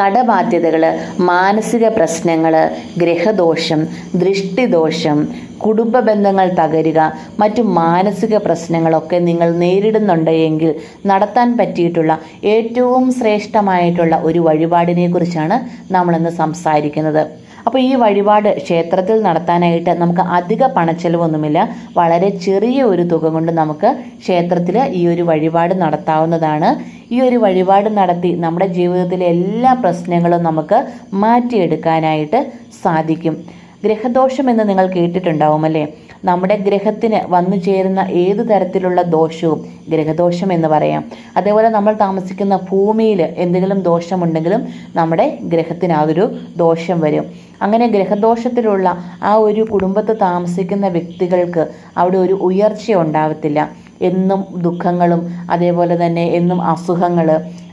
കടബാധ്യതകൾ മാനസിക പ്രശ്നങ്ങൾ ഗ്രഹദോഷം ദൃഷ്ടിദോഷം കുടുംബ ബന്ധങ്ങൾ തകരുക മറ്റു മാനസിക പ്രശ്നങ്ങളൊക്കെ നിങ്ങൾ നേരിടുന്നുണ്ട് എങ്കിൽ നടത്താൻ പറ്റിയിട്ടുള്ള ഏറ്റവും ശ്രേഷ്ഠമായിട്ടുള്ള ഒരു വഴിപാടിനെ കുറിച്ചാണ് നമ്മളിന്ന് സംസാരിക്കുന്നത്. അപ്പോൾ ഈ വഴിപാട് ക്ഷേത്രത്തിൽ നടത്താനായിട്ട് നമുക്ക് അധിക പണച്ചെലവൊന്നുമില്ല. വളരെ ചെറിയ ഒരു തുക കൊണ്ട് നമുക്ക് ക്ഷേത്രത്തിൽ ഈ ഒരു വഴിപാട് നടത്താവുന്നതാണ്. ഈ ഒരു വഴിപാട് നടത്തി നമ്മുടെ ജീവിതത്തിലെ എല്ലാ പ്രശ്നങ്ങളും നമുക്ക് മാറ്റിയെടുക്കാനായിട്ട് സാധിക്കും. ഗ്രഹദോഷം എന്ന് നിങ്ങൾ കേട്ടിട്ടുണ്ടാവും അല്ലേ നമ്മുടെ ഗ്രഹത്തിന് വന്നു ചേരുന്ന ഏത് തരത്തിലുള്ള ദോഷവും ഗ്രഹദോഷം എന്ന് പറയാം. അതേപോലെ നമ്മൾ താമസിക്കുന്ന ഭൂമിയിൽ എന്തെങ്കിലും ദോഷമുണ്ടെങ്കിലും നമ്മുടെ ഗ്രഹത്തിന് ഒരു ദോഷം വരും. അങ്ങനെ ഗ്രഹദോഷത്തിലുള്ള ആ ഒരു കുടുംബത്ത് താമസിക്കുന്ന വ്യക്തികൾക്ക് അവിടെ ഒരു ഉയർച്ച ഉണ്ടാവത്തില്ല. എന്നും ദുഃഖങ്ങളും അതേപോലെ തന്നെ എന്നും അസുഖങ്ങൾ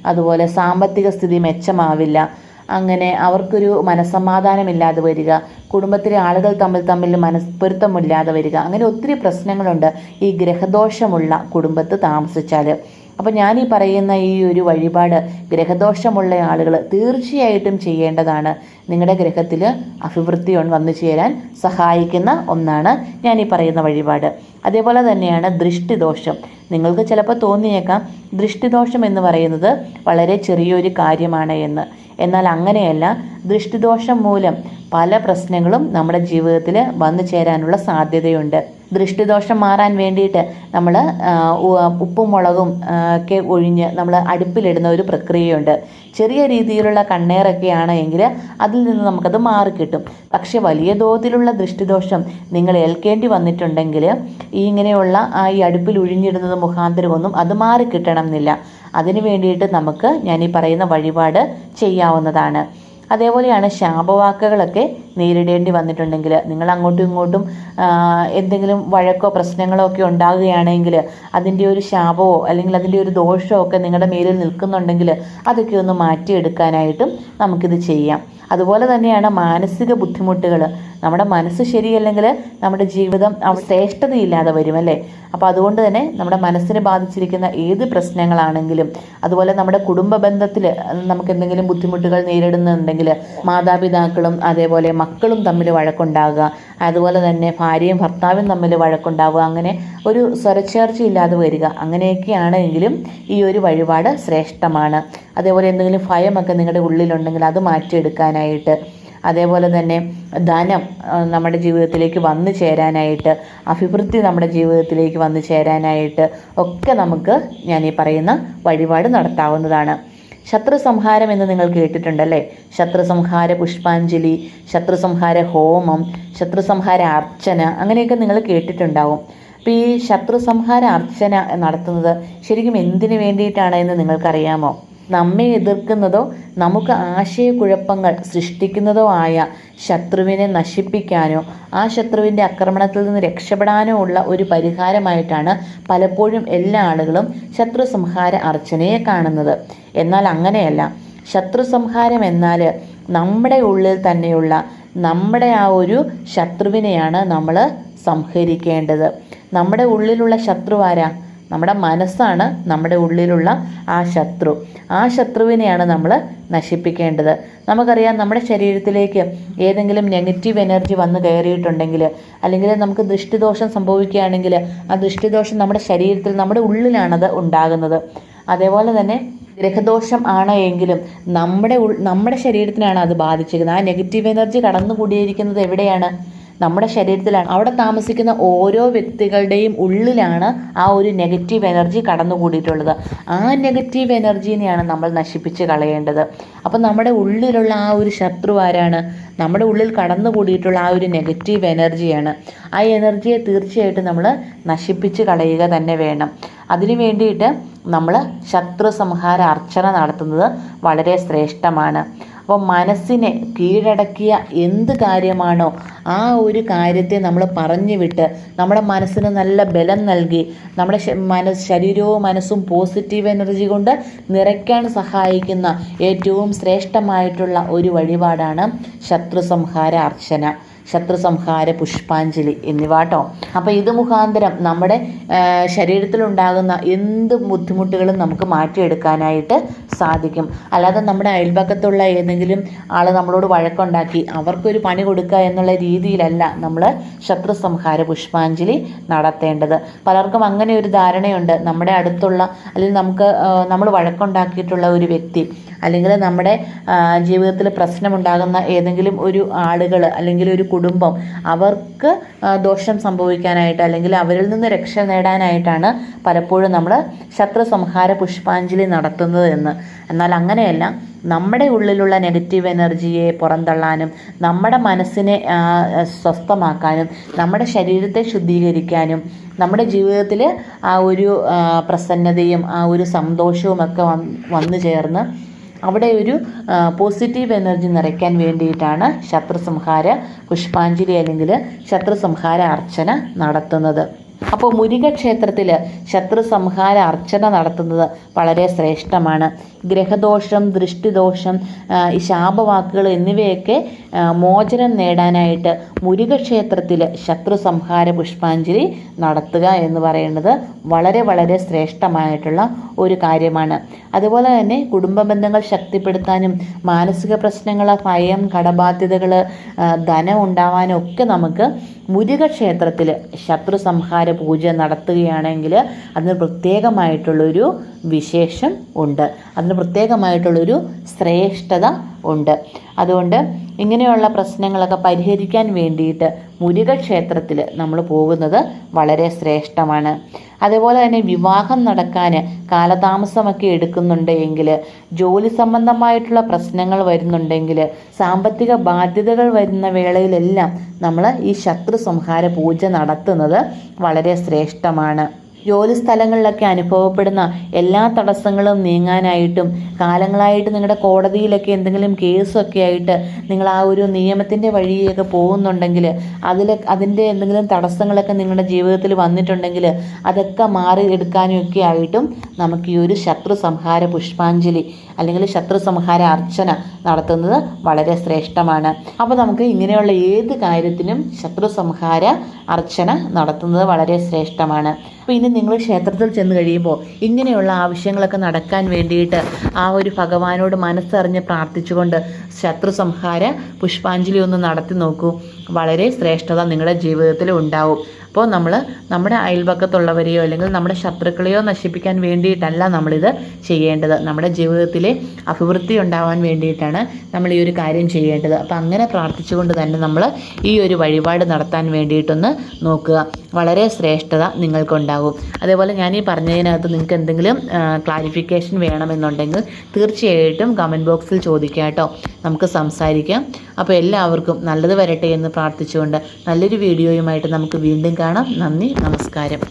അതുപോലെ സാമ്പത്തിക സ്ഥിതി മെച്ചമാവില്ല. അങ്ങനെ അവർക്കൊരു മനസ്സമാധാനമില്ലാതെ വരിക കുടുംബത്തിലെ ആളുകൾ തമ്മിൽ തമ്മിൽ മനസ്പൊരുത്തമില്ലാതെ വരിക അങ്ങനെ ഒത്തിരി പ്രശ്നങ്ങളുണ്ട് ഈ ഗ്രഹദോഷമുള്ള കുടുംബത്ത് താമസിച്ചാൽ. അപ്പോൾ ഞാൻ ഈ പറയുന്ന ഈ ഒരു വഴിപാട് ഗ്രഹദോഷമുള്ള ആളുകൾ തീർച്ചയായിട്ടും ചെയ്യേണ്ടതാണ്. നിങ്ങളുടെ ഗ്രഹത്തിൽ അഭിവൃദ്ധി വന്നു ചേരാൻ സഹായിക്കുന്ന ഒന്നാണ് ഞാൻ ഈ പറയുന്ന വഴിപാട്. അതേപോലെ തന്നെയാണ് ദൃഷ്ടിദോഷം. നിങ്ങൾക്ക് ചിലപ്പോൾ തോന്നിയേക്കാം ദൃഷ്ടിദോഷം എന്ന് പറയുന്നത് വളരെ ചെറിയൊരു കാര്യമാണ് എന്ന്. എന്നാൽ അങ്ങനെയല്ല ദൃഷ്ടിദോഷം മൂലം പല പ്രശ്നങ്ങളും നമ്മുടെ ജീവിതത്തിൽ വന്നു ചേരാനുള്ള സാധ്യതയുണ്ട്. ദൃഷ്ടിദോഷം മാറാൻ വേണ്ടിയിട്ട് നമ്മൾ ഉപ്പും മുളകും ഒക്കെ ഒഴിഞ്ഞ് നമ്മൾ അടുപ്പിലിടുന്ന ഒരു പ്രക്രിയയുണ്ട്. ചെറിയ രീതിയിലുള്ള കണ്ണേറൊക്കെയാണ് എങ്കിൽ അതിൽ നിന്ന് നമുക്കത് മാറിക്കിട്ടും. പക്ഷെ വലിയ തോതിലുള്ള ദൃഷ്ടിദോഷം നിങ്ങൾ ഏൽക്കേണ്ടി വന്നിട്ടുണ്ടെങ്കിൽ ഈ ഇങ്ങനെയുള്ള ഈ അടുപ്പിൽ ഒഴിഞ്ഞിടുന്നത് മുഖാന്തരമൊന്നും അത് മാറിക്കിട്ടണം എന്നില്ല അതിന് വേണ്ടിയിട്ട് നമുക്ക് ഞാൻ ഈ പറയുന്ന വഴിപാട് ചെയ്യാവുന്നതാണ്. അതേപോലെയാണ് ശാപവാക്കുകളൊക്കെ നേരിടേണ്ടി വന്നിട്ടുണ്ടെങ്കിൽ നിങ്ങൾ അങ്ങോട്ടും ഇങ്ങോട്ടും എന്തെങ്കിലും വഴക്കോ പ്രശ്നങ്ങളോ ഒക്കെ ഉണ്ടാകുകയാണെങ്കിൽ അതിന്റെ ഒരു ശാപമോ അല്ലെങ്കിൽ അതിന്റെ ഒരു ദോഷമോ ഒക്കെ നിങ്ങളുടെ മേലിൽ നിൽക്കുന്നുണ്ടെങ്കിൽ അതൊക്കെ ഒന്ന് മാറ്റിയെടുക്കാനായിട്ടും നമുക്കിത് ചെയ്യാം. അതുപോലെ തന്നെയാണ് മാനസിക ബുദ്ധിമുട്ടുകൾ നമ്മുടെ മനസ്സ് ശരിയല്ലെങ്കിൽ നമ്മുടെ ജീവിതം ശ്രേഷ്ഠതയില്ലാതെ വരും അല്ലേ? അപ്പോൾ അതുകൊണ്ട് തന്നെ നമ്മുടെ മനസ്സിനെ ബാധിച്ചിരിക്കുന്ന ഏത് പ്രശ്നങ്ങളാണെങ്കിലും അതുപോലെ നമ്മുടെ കുടുംബ ബന്ധത്തിൽ നമുക്ക് എന്തെങ്കിലും ബുദ്ധിമുട്ടുകൾ നേരിടുന്നുണ്ടെങ്കിൽ മാതാപിതാക്കളും അതേപോലെ മക്കളും തമ്മിൽ വഴക്കുണ്ടാകുക അതുപോലെ തന്നെ ഭാര്യയും ഭർത്താവും തമ്മിൽ വഴക്കുണ്ടാവുക അങ്ങനെ ഒരു സ്വരച്ചേർച്ചയില്ലാതെ വരിക അങ്ങനെയൊക്കെയാണെങ്കിലും ഈ ഒരു വഴിപാട് ശ്രേഷ്ഠമാണ്. അതേപോലെ എന്തെങ്കിലും ഭയമൊക്കെ നിങ്ങളുടെ ഉള്ളിലുണ്ടെങ്കിൽ അത് മാറ്റിയെടുക്കാനായിട്ട് അതേപോലെ തന്നെ ധനം നമ്മുടെ ജീവിതത്തിലേക്ക് വന്നു ചേരാനായിട്ട് അഭിവൃദ്ധി നമ്മുടെ ജീവിതത്തിലേക്ക് വന്നു ചേരാനായിട്ട് ഒക്കെ നമുക്ക് ഞാൻ ഈ പറയുന്ന വഴിപാട് നടത്താവുന്നതാണ്. ശത്രു സംഹാരം എന്ന് നിങ്ങൾ കേട്ടിട്ടുണ്ടല്ലേ? ശത്രു സംഹാര പുഷ്പാഞ്ജലി ശത്രു സംഹാര ഹോമം ശത്രു സംഹാര അർച്ചന അങ്ങനെയൊക്കെ നിങ്ങൾ കേട്ടിട്ടുണ്ടാവും. അപ്പോൾ ഈ ശത്രു സംഹാര അർച്ചന നടത്തുന്നത് ശരിക്കും എന്തിനു വേണ്ടിയിട്ടാണ് എന്ന് നിങ്ങൾക്കറിയാമോ? നമ്മെ എതിർക്കുന്നതോ നമുക്ക് ആശയക്കുഴപ്പങ്ങൾ സൃഷ്ടിക്കുന്നതോ ആയ ശത്രുവിനെ നശിപ്പിക്കാനോ ആ ശത്രുവിന്റെ ആക്രമണത്തിൽ നിന്ന് രക്ഷപ്പെടാനോ ഉള്ള ഒരു പരിഹാരമായിട്ടാണ് പലപ്പോഴും എല്ലാ ആളുകളും ശത്രു സംഹാര അർച്ചനയെ കാണുന്നത്. എന്നാൽ അങ്ങനെയല്ല. ശത്രു സംഹാരം എന്നാൽ നമ്മുടെ ഉള്ളിൽ തന്നെയുള്ള നമ്മുടെ ആ ഒരു ശത്രുവിനെയാണ് നമ്മൾ സംഹരിക്കേണ്ടത്. നമ്മുടെ ഉള്ളിലുള്ള ശത്രു ആരാ നമ്മുടെ മനസ്സാണ് നമ്മുടെ ഉള്ളിലുള്ള ആ ശത്രു. ആ ശത്രുവിനെയാണ് നമ്മൾ നശിപ്പിക്കേണ്ടത്. നമുക്കറിയാം നമ്മുടെ ശരീരത്തിലേക്ക് ഏതെങ്കിലും നെഗറ്റീവ് എനർജി വന്ന് കയറിയിട്ടുണ്ടെങ്കിൽ അല്ലെങ്കിൽ നമുക്ക് ദൃഷ്ടിദോഷം സംഭവിക്കുകയാണെങ്കിൽ ആ ദൃഷ്ടിദോഷം നമ്മുടെ ശരീരത്തിൽ നമ്മുടെ ഉള്ളിലാണത് ഉണ്ടാകുന്നത്. അതേപോലെ തന്നെ ഗ്രഹദോഷം ആണ് എങ്കിലും നമ്മുടെ നമ്മുടെ ശരീരത്തിനാണ് അത് ബാധിച്ചിരിക്കുന്നത്. ആ നെഗറ്റീവ് എനർജി കടന്നുകൂടിയിരിക്കുന്നത് എവിടെയാണ്? നമ്മുടെ ശരീരത്തിലാണ്. അവിടെ താമസിക്കുന്ന ഓരോ വ്യക്തികളുടെയും ഉള്ളിലാണ് ആ ഒരു നെഗറ്റീവ് എനർജി കടന്നുകൂടിയിട്ടുള്ളത്. ആ നെഗറ്റീവ് എനർജീനെയാണ് നമ്മൾ നശിപ്പിച്ച് കളയേണ്ടത്. അപ്പം നമ്മുടെ ഉള്ളിലുള്ള ആ ഒരു ശത്രു ആരാണ്? നമ്മുടെ ഉള്ളിൽ കടന്നുകൂടിയിട്ടുള്ള ആ ഒരു നെഗറ്റീവ് എനർജിയാണ് ആ എനർജിയെ തീർച്ചയായിട്ടും നമ്മൾ നശിപ്പിച്ച് കളയുക തന്നെ വേണം. അതിനു വേണ്ടിയിട്ട് നമ്മൾ ശത്രു സംഹാര അർച്ചന നടത്തുന്നത് വളരെ ശ്രേഷ്ഠമാണ്. അപ്പോൾ മനസ്സിനെ കീഴടക്കിയ എന്ത് കാര്യമാണോ ആ ഒരു കാര്യത്തെ നമ്മൾ പറഞ്ഞു വിട്ട് നമ്മുടെ മനസ്സിന് നല്ല ബലം നൽകി നമ്മുടെ മനസ് ശരീരവും മനസ്സും പോസിറ്റീവ് എനർജി കൊണ്ട് നിറയ്ക്കാൻ സഹായിക്കുന്ന ഏറ്റവും ശ്രേഷ്ഠമായിട്ടുള്ള ഒരു വഴിപാടാണ് ശത്രു സംഹാര അർച്ചന ശത്രു സംഹാര പുഷ്പാഞ്ജലി എന്നിവ കേട്ടോ അപ്പോൾ ഇത് മുഖാന്തരം നമ്മുടെ ശരീരത്തിലുണ്ടാകുന്ന എന്ത് ബുദ്ധിമുട്ടുകളും നമുക്ക് മാറ്റിയെടുക്കാനായിട്ട് സാധിക്കും. അല്ലാതെ നമ്മുടെ അയൽപക്കത്തുള്ള ഏതെങ്കിലും ആൾ നമ്മളോട് വഴക്കുണ്ടാക്കി അവർക്കൊരു പണി കൊടുക്കുക എന്നുള്ള രീതിയിലല്ല നമ്മൾ ശത്രു സംഹാര പുഷ്പാഞ്ജലി നടത്തേണ്ടത്. പലർക്കും അങ്ങനെ ഒരു ധാരണയുണ്ട്. നമ്മുടെ അടുത്തുള്ള അല്ലെങ്കിൽ നമുക്ക് നമ്മൾ വഴക്കുണ്ടാക്കിയിട്ടുള്ള ഒരു വ്യക്തി അല്ലെങ്കിൽ നമ്മുടെ ജീവിതത്തിൽ പ്രശ്നമുണ്ടാകുന്ന ഏതെങ്കിലും ഒരു ആളുകൾ അല്ലെങ്കിൽ ഒരു കുടുംബം. അവർക്ക് ദോഷം സംഭവിക്കാനായിട്ട് അല്ലെങ്കിൽ അവരിൽ നിന്ന് രക്ഷ നേടാനായിട്ടാണ് പലപ്പോഴും നമ്മൾ ശത്രു സംഹാര പുഷ്പാഞ്ജലി നടത്തുന്നത് എന്ന്. എന്നാൽ അങ്ങനെയല്ല നമ്മുടെ ഉള്ളിലുള്ള നെഗറ്റീവ് എനർജിയെ പുറന്തള്ളാനും നമ്മുടെ മനസ്സിനെ സ്വസ്ഥമാക്കാനും നമ്മുടെ ശരീരത്തെ ശുദ്ധീകരിക്കാനും നമ്മുടെ ജീവിതത്തിൽ ആ ഒരു പ്രസന്നതയും ആ ഒരു സന്തോഷവും ഒക്കെ വന്നു ചേർന്ന് അവിടെ ഒരു പോസിറ്റീവ് എനർജി നിറയ്ക്കാൻ വേണ്ടിയിട്ടാണ് ശത്രുസംഹാര പുഷ്പാഞ്ജലി അല്ലെങ്കിൽ ശത്രുസംഹാര അർച്ചന നടത്തുന്നത്. അപ്പോൾ മുരുക ക്ഷേത്രത്തിൽ ശത്രു സംഹാര അർച്ചന നടത്തുന്നത് വളരെ ശ്രേഷ്ഠമാണ്. ഗ്രഹദോഷം ദൃഷ്ടിദോഷം ശാപവാക്കുകൾ എന്നിവയൊക്കെ മോചനം നേടാനായിട്ട് മുരുകക്ഷേത്രത്തിൽ ശത്രു സംഹാര പുഷ്പാഞ്ജലി നടത്തുക എന്ന് പറയുന്നത് വളരെ വളരെ ശ്രേഷ്ഠമായിട്ടുള്ള ഒരു കാര്യമാണ്. അതുപോലെ തന്നെ കുടുംബ ബന്ധങ്ങൾ ശക്തിപ്പെടുത്താനും മാനസിക പ്രശ്നങ്ങൾ ഭയം കടബാധ്യതകൾ ധനം ഉണ്ടാവാനും ഒക്കെ നമുക്ക് മുരുകക്ഷേത്രത്തിൽ ശത്രു സംഹാര പൂജ നടത്തുകയാണെങ്കിൽ അതിന് പ്രത്യേകമായിട്ടുള്ളൊരു വിശേഷം ഉണ്ട്. അതിന് പ്രത്യേകമായിട്ടുള്ളൊരു ശ്രേഷ്ഠത ഉണ്ട്. അതുകൊണ്ട് ഇങ്ങനെയുള്ള പ്രശ്നങ്ങളൊക്കെ പരിഹരിക്കാൻ വേണ്ടിയിട്ട് മുരുക ക്ഷേത്രത്തിൽ നമ്മൾ പോകുന്നത് വളരെ ശ്രേഷ്ഠമാണ്. അതേപോലെ തന്നെ വിവാഹം നടക്കാൻ കാലതാമസമൊക്കെ എടുക്കുന്നുണ്ട് എങ്കിൽ ജോലി സംബന്ധമായിട്ടുള്ള പ്രശ്നങ്ങൾ വരുന്നുണ്ടെങ്കിൽ സാമ്പത്തിക ബാധ്യതകൾ വരുന്ന വേളയിലെല്ലാം നമ്മൾ ഈ ശത്രു സംഹാര പൂജ നടത്തുന്നത് വളരെ ശ്രേഷ്ഠമാണ്. ജോലി സ്ഥലങ്ങളിലൊക്കെ അനുഭവപ്പെടുന്ന എല്ലാ തടസ്സങ്ങളും നീങ്ങാനായിട്ടും കാലങ്ങളായിട്ട് നിങ്ങളുടെ കോടതിയിലൊക്കെ എന്തെങ്കിലും കേസൊക്കെ ആയിട്ട് നിങ്ങൾ ആ ഒരു നിയമത്തിന്റെ വഴിയൊക്കെ പോകുന്നുണ്ടെങ്കിൽ അതിൽ അതിന്റെ എന്തെങ്കിലും തടസ്സങ്ങളൊക്കെ നിങ്ങളുടെ ജീവിതത്തിൽ വന്നിട്ടുണ്ടെങ്കിൽ അതൊക്കെ മാറി എടുക്കാനും ഒക്കെ ആയിട്ടും നമുക്ക് ഈ ഒരു ശത്രു സംഹാര പുഷ്പാഞ്ജലി അല്ലെങ്കിൽ ശത്രു സംഹാര അർച്ചന നടത്തുന്നത് വളരെ ശ്രേഷ്ഠമാണ്. അപ്പോൾ നമുക്ക് ഇങ്ങനെയുള്ള ഏത് കാര്യത്തിനും ശത്രു സംഹാര അർച്ചന നടത്തുന്നത് വളരെ ശ്രേഷ്ഠമാണ്. അപ്പോൾ ഇനി നിങ്ങൾ ക്ഷേത്രത്തിൽ ചെന്ന് കഴിയുമ്പോൾ ഇങ്ങനെയുള്ള ആവശ്യങ്ങളൊക്കെ നടക്കാൻ വേണ്ടിയിട്ട് ആ ഒരു ഭഗവാനോട് മനസ്സറിഞ്ഞ് പ്രാർത്ഥിച്ചുകൊണ്ട് ശത്രു സംഹാര പുഷ്പാഞ്ജലി ഒന്ന് നടത്തി നോക്കൂ. വളരെ ശ്രേഷ്ഠത നിങ്ങളുടെ ജീവിതത്തിൽ ഉണ്ടാവും. അപ്പോൾ നമ്മൾ നമ്മുടെ അയൽപക്കത്തുള്ളവരെയോ അല്ലെങ്കിൽ നമ്മുടെ ശത്രുക്കളെയോ നശിപ്പിക്കാൻ വേണ്ടിയിട്ടല്ല നമ്മളിത് ചെയ്യേണ്ടത്. നമ്മുടെ ജീവിതത്തിലെ അഭിവൃദ്ധി ഉണ്ടാവാൻ വേണ്ടിയിട്ടാണ് നമ്മൾ ഈ ഒരു കാര്യം ചെയ്യേണ്ടത്. അപ്പോൾ അങ്ങനെ പ്രാർത്ഥിച്ചുകൊണ്ട് തന്നെ നമ്മൾ ഈ ഒരു വഴിപാട് നടത്താൻ വേണ്ടിയിട്ടൊന്ന് നോക്കുക. വളരെ ശ്രേഷ്ഠത നിങ്ങൾക്കുണ്ടാകും. അതേപോലെ ഞാൻ ഈ പറഞ്ഞതിനകത്ത് നിങ്ങൾക്ക് എന്തെങ്കിലും ക്ലാരിഫിക്കേഷൻ വേണമെന്നുണ്ടെങ്കിൽ തീർച്ചയായിട്ടും കമന്റ് ബോക്സിൽ ചോദിക്കാം കേട്ടോ. നമുക്ക് സംസാരിക്കാം. അപ്പോൾ എല്ലാവർക്കും നല്ലത് വരട്ടെ എന്ന് പ്രാർത്ഥിച്ചുകൊണ്ട് നല്ലൊരു വീഡിയോയുമായിട്ട് നമുക്ക് വീണ്ടും കാണാം. നന്ദി നമസ്കാരം.